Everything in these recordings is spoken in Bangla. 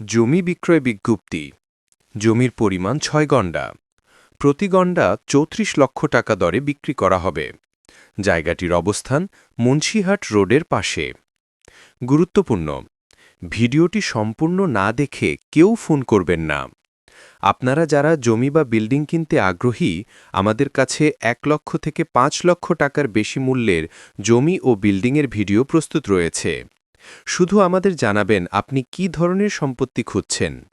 জমি বিক্রয় বিজ্ঞপ্তি। জমির পরিমাণ ছয় গণ্ডা। প্রতি গণ্ডা চৌত্রিশ লক্ষ টাকা দরে বিক্রি করা হবে। জায়গাটির অবস্থান মুন্সিহাট রোডের পাশে। গুরুত্বপূর্ণ, ভিডিওটি সম্পূর্ণ না দেখে কেউ ফোন করবেন না। আপনারা যারা জমি বা বিল্ডিং কিনতে আগ্রহী, আমাদের কাছে এক লক্ষ থেকে পাঁচ লক্ষ টাকার বেশি মূল্যের জমি ও বিল্ডিংয়ের ভিডিও প্রস্তুত রয়েছে। শুধু আমাদের জানাবেন আপনি কি ধরনের সম্পত্তি খুঁজছেন।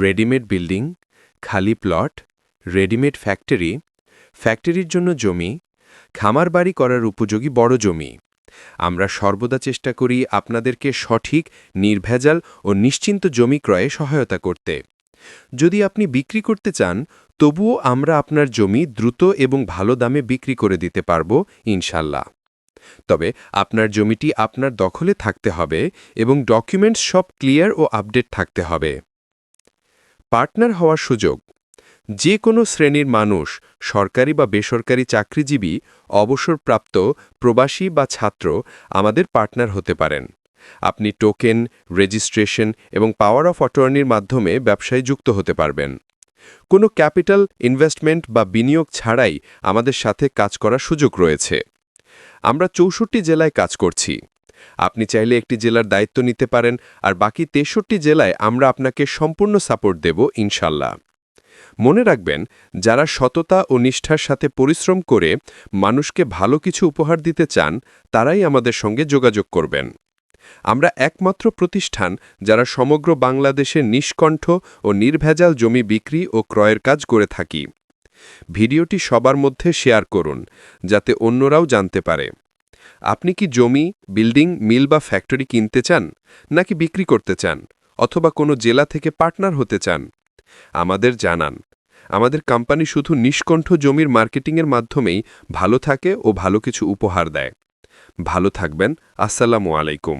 রেডিমেড বিল্ডিং, খালি প্লট, রেডিমেড ফ্যাক্টরি, ফ্যাক্টরির জন্য জমি, খামার বাড়ি করার উপযোগী বড় জমি। আমরা সর্বদা চেষ্টা করি আপনাদেরকে সঠিক, নির্ভেজাল ও নিশ্চিন্ত জমি ক্রয়ে সহায়তা করতে। যদি আপনি বিক্রি করতে চান, তবুও আমরা আপনার জমি দ্রুত এবং ভালো দামে বিক্রি করে দিতে পারব, ইনশাল্লাহ। তবে আপনার জমিটি আপনার দখলে থাকতে হবে এবং ডকুমেন্টস সব ক্লিয়ার ও আপডেট থাকতে হবে। পার্টনার হওয়ার সুযোগ। যে কোনো শ্রেণির মানুষ, সরকারি বা বেসরকারি চাকরিজীবী, অবসরপ্রাপ্ত, প্রবাসী বা ছাত্র আমাদের পার্টনার হতে পারেন। আপনি টোকেন, রেজিস্ট্রেশন এবং পাওয়ার অফ অটর্নির মাধ্যমে ব্যবসায় যুক্ত হতে পারবেন। কোনো ক্যাপিটাল, ইনভেস্টমেন্ট বা বিনিয়োগ ছাড়াই আমাদের সাথে কাজ করার সুযোগ রয়েছে। আমরা চৌষট্টি জেলায় কাজ করছি। আপনি চাইলে একটি জেলার দায়িত্ব নিতে পারেন, আর বাকি তেষট্টি জেলায় আমরা আপনাকে সম্পূর্ণ সাপোর্ট দেব, ইনশাল্লাহ। মনে রাখবেন, যারা সততা ও নিষ্ঠার সাথে পরিশ্রম করে মানুষকে ভালো কিছু উপহার দিতে চান, তারাই আমাদের সঙ্গে যোগাযোগ করবেন। আমরা একমাত্র প্রতিষ্ঠান যারা সমগ্র বাংলাদেশে নিষ্কণ্ঠ ও নির্ভেজাল জমি বিক্রি ও ক্রয়ের কাজ করে থাকি। ভিডিওটি সবার মধ্যে শেয়ার করুন, যাতে অন্যরাও জানতে পারে। আপনি কি জমি, বিল্ডিং, মিল বা ফ্যাক্টরি কিনতে চান, নাকি বিক্রি করতে চান, অথবা কোনো জেলা থেকে পার্টনার হতে চান? আমাদের জানান। আমাদের কোম্পানি শুধু নিষ্কণ্ঠ জমির মার্কেটিংয়ের মাধ্যমেই ভালো থাকে ও ভালো কিছু উপহার দেয়। ভালো থাকবেন। আসসালামু আলাইকুম।